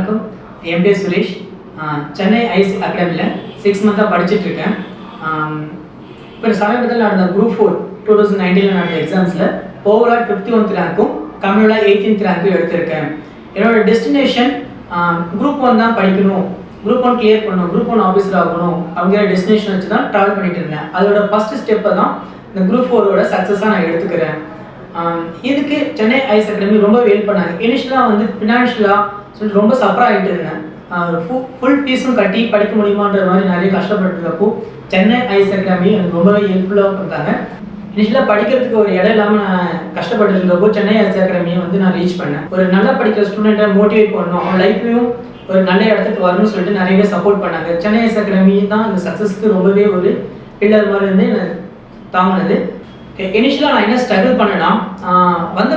வணக்கம். என் பேர் சுரேஷ். சென்னை ஐஸ் அகாடமியில் சிக்ஸ் மந்த்தாக படிச்சுட்ருக்கேன். இப்போ சமீபத்தில் நடந்த குரூப் ஃபோர் டூ தௌசண்ட் நைன்டீனில் நடந்த எக்ஸாம்ஸில் ஓவரால் ஃபிஃப்டி ஒன்த் ரேங்க்கும் கம்யூனில் எயிட்டீன்த் ரேங்க்கும் எடுத்திருக்கேன். என்னோட டெஸ்டினேஷன் குரூப் ஒன் தான் படிக்கணும். குரூப் ஒன் கிளியர் பண்ணணும். குரூப் ஒன் ஆஃபீஸர் ஆகணும். அப்படிங்கிற டெஸ்டினேஷன் வச்சு தான் ட்ராவல் பண்ணிட்டு இருந்தேன். அதோட ஃபர்ஸ்ட் ஸ்டெப்பை தான் இந்த குரூப் ஃபோரோட சக்ஸஸாக நான் எடுத்துக்கிறேன். இதுக்கு சென்னை ஐஸ் அகாடமி ரொம்ப வெயிட் பண்ணாங்க. இனிஷியலாக வந்து ஃபினான்ஷியலாக சொல்லிட்டு ரொம்ப சஃபர் ஆகிட்டு இருந்தேன். ஃபுல் ஃபீஸும் கட்டி படிக்க முடியுமான்ற மாதிரி நிறைய கஷ்டப்பட்டுருக்கப்போ சென்னை ஐஸ் அகாடமி எனக்கு ரொம்பவே ஹெல்ப்ஃபுல்லாக பண்ணாங்க இனிஷியலாக படிக்கிறதுக்கு ஒரு இடம் இல்லாமல் நான் கஷ்டப்பட்டு இருந்தப்போ சென்னை ஐஸ் அகாடமியை வந்து நான் ரீச் பண்ணேன். ஒரு நல்லா படிக்கிற ஸ்டூடெண்ட்டை மோட்டிவேட் பண்ணணும். அவன் லைஃப்லையும் ஒரு நல்ல இடத்துக்கு வரணும்னு சொல்லிட்டு நிறைய பேர் சப்போர்ட் பண்ணாங்க. சென்னை ஐஸ் அகாடமி தான் இந்த சக்ஸஸ்க்கு ரொம்பவே ஒரு பில்லர் மாதிரி இருந்து தாங்கினது. இனிஷியலாக நான் என்ன ஸ்ட்ரகிள் பண்ணேன்னா ஆஹ் வந்து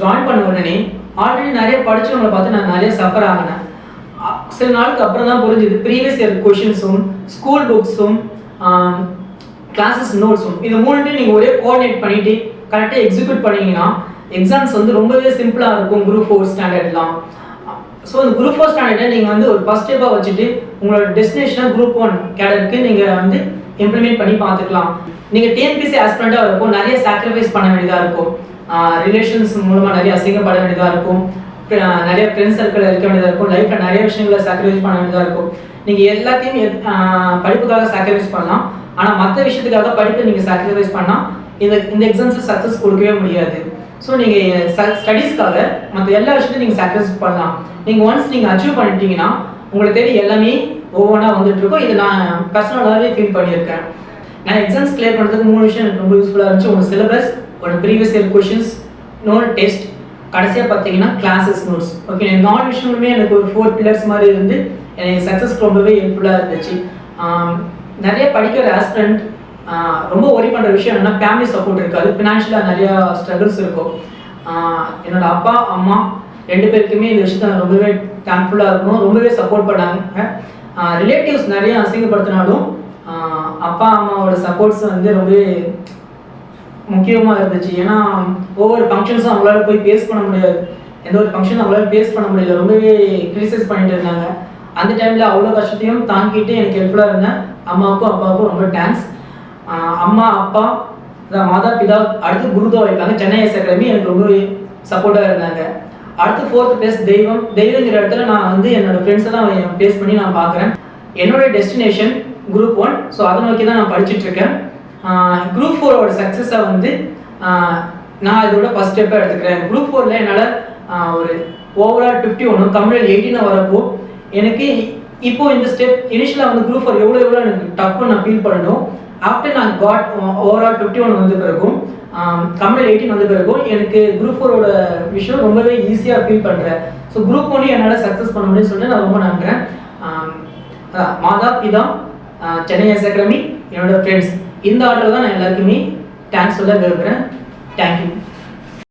ஜாயின் பண்ண உடனே ஆல்ரெடி நிறைய படித்தவங்களை பார்த்து நான் நிறைய சஃபர் ஆகினேன் சில நாளுக்கு அப்புறம் தான் புரிஞ்சுது ப்ரீவியஸ் இயர் கொஷின்ஸும் ஸ்கூல் புக்ஸும் கிளாஸஸ் நோட்ஸும் இது மூணுத்தையும் நீங்கள் ஒரே கோஆர்டினேட் பண்ணிட்டு கரெக்டாக எக்ஸிக்யூட் பண்ணீங்கன்னா எக்ஸாம்ஸ் வந்து ரொம்பவே சிம்பிளாக இருக்கும் குரூப் ஃபோர் ஸ்டாண்டர்ட்லாம் ஸோ அந்த குரூப் ஃபோர் ஸ்டாண்டர்டை நீங்கள் வந்து ஒரு ஃபஸ்ட் ஸ்டெப்பாக வச்சுட்டு உங்களோட டெஸ்டினேஷனாக குரூப் ஒன் கேடருக்கு நீங்கள் வந்து இம்ப்ளிமெண்ட் பண்ணி பார்த்துக்கலாம். நீங்கள் டிஎன்பிசி ஆஸ்பிரண்ட்டாக இருக்கும் நிறைய சாக்ரிஃபைஸ் பண்ண வேண்டியதாக இருக்கும். ரிலேஷன்ஸ் மூலமாக நிறைய அசிங்கப்பட வேண்டியதாக இருக்கும். நிறைய ஃப்ரெண்ட்ஸ் சர்க்கிள் இருக்க வேண்டியதாக இருக்கும். லைஃப்பில் நிறைய விஷயங்களை சாக்ரிஃபைஸ் பண்ண வேண்டியதாக இருக்கும். நீங்கள் எல்லாத்தையும் படிப்புக்காக சாக்ரிஃபைஸ் பண்ணலாம். ஆனால் மற்ற விஷயத்துக்காக படிப்பை நீங்கள் சாக்ரிஃபைஸ் பண்ணால் இந்த இந்த எக்ஸாம்ஸில் சக்ஸஸ் கொடுக்கவே முடியாது. ஸோ நீங்கள் ஸ்டடீஸ்க்காக மற்ற எல்லா விஷயத்தையும் நீங்கள் சாக்ரிஃபைஸ் பண்ணலாம். நீங்கள் ஒன்ஸ் நீங்கள் அச்சீவ் பண்ணிட்டீங்கன்னா உங்களை தேடி எல்லாமே ஒவ்வொன்றா வந்துட்டு இருக்கும் இது நான் பர்சனலாகவே ஃபீல் பண்ணியிருக்கேன். நான் எக்ஸாம்ஸ் கிளியர் பண்ணுறதுக்கு மூணு விஷயம் எனக்கு ரொம்ப யூஸ்ஃபுல்லாக இருந்துச்சு. ஒன்று சிலபஸ் ஒன்று previous year questions note test கடைசியாக பார்த்தீங்கன்னா கிளாஸஸ் நோட்ஸ் ஓகே நாலு விஷயங்களுமே எனக்கு ஒரு ஃபோர் பில்லர்ஸ் மாதிரி இருந்து எனக்கு சக்ஸஸ் ரொம்பவே ஹெல்ப்ஃபுல்லாக இருந்துச்சு. நிறைய படிக்கிற ஆஸ்பிரண்ட் ரொம்ப ஒரி பண்ணுற விஷயம் என்னென்னா ஃபேமிலி சப்போர்ட் இருக்காது. ஃபினான்ஷியலாக நிறையா ஸ்ட்ரகிள்ஸ் இருக்கும். என்னோடய என்னோட அப்பா அம்மா ரெண்டு பேருக்குமே இந்த விஷயத்த ரொம்பவே தேங்க்ஃபுல்லாக இருக்கணும். ரொம்பவே சப்போர்ட் பண்ணாங்க. ரிலேட்டிவ்ஸ் நிறைய அசிங்கப்படுத்தினாலும் அப்பா அம்மாவோட சப்போர்ட்ஸ் வந்து ரொம்பவே முக்கியமாக இருந்துச்சு. ஏன்னா ஒவ்வொரு ஃபங்க்ஷன்ஸும் அவங்களால போய் பேஸ் பண்ண முடியாது. எந்த ஒரு ஃபங்க்ஷனும் அவங்களால பேஸ் பண்ண முடியல. ரொம்பவே கிரிட்டிசைஸ் பண்ணிட்டு இருந்தாங்க. அந்த டைமில் அவ்வளோ கஷ்டத்தையும் தாங்கிட்டு எனக்கு ஹெல்ப்ஃபுல்லாக இருந்தேன். அம்மாவுக்கும் அப்பாவுக்கும் ரொம்ப தேங்க்ஸ் அம்மா அப்பா மாதா பிதா அடுத்து குருதா வைப்பாங்க சென்னை எஸ் அகாடமி எனக்கு ரொம்பவே சப்போர்ட்டாக இருந்தாங்க. அடுத்து ஃபோர்த் பிளேஸ் தெய்வம் தெய்வங்கிற இடத்துல நான் வந்து என்னோட ஃப்ரெண்ட்ஸை தான் பேஸ் பண்ணி நான் பார்க்குறேன். என்னோட டெஸ்டினேஷன் குரூப் ஒன் ஸோ அதை நோக்கி தான் நான் படிச்சுட்டு இருக்கேன். குரூப் ஃபோரோட சக்ஸஸை வந்து நான் இதோட ஃபஸ்ட் ஸ்டெப்பாக எடுத்துக்கிறேன். குரூப் ஃபோரில் என்னால் ஒரு ஓவரால் ஃபிஃப்டி ஒன்று தமிழில் எயிட்டின்னு வரப்போ எனக்கு இப்போ இந்த ஸ்டெப் இனிஷியலாக வந்து குரூப் ஃபோர் எவ்வளோ எவ்வளோ எனக்கு டஃப்னு நான் ஃபீல் பண்ணணும். ஆஃப்டர் நான் காட் ஓவரால் ஃபிஃப்டி ஒன் வந்த பிறகும் தமிழ் எயிட்டின் வந்த பிறகும் எனக்கு குரூப் ஃபோரோட விஷயம் ரொம்பவே ஈஸியாக ஃபீல் பண்ணுறேன் ஸோ குரூப் ஒன்னையும் என்னால் சக்ஸஸ் பண்ண முடியும்னு சொல்லிட்டு நான் ரொம்ப நம்புகிறேன் um, மாதா பிதா சென்னை எஸ் அகாடமி என்னோட ஃப்ரெண்ட்ஸ் இந்த ஆர்டர் தான் நான் எல்லாருக்குமே தேங்க்ஸ் சொல்ல விரும்புகிறேன் தேங்க்யூ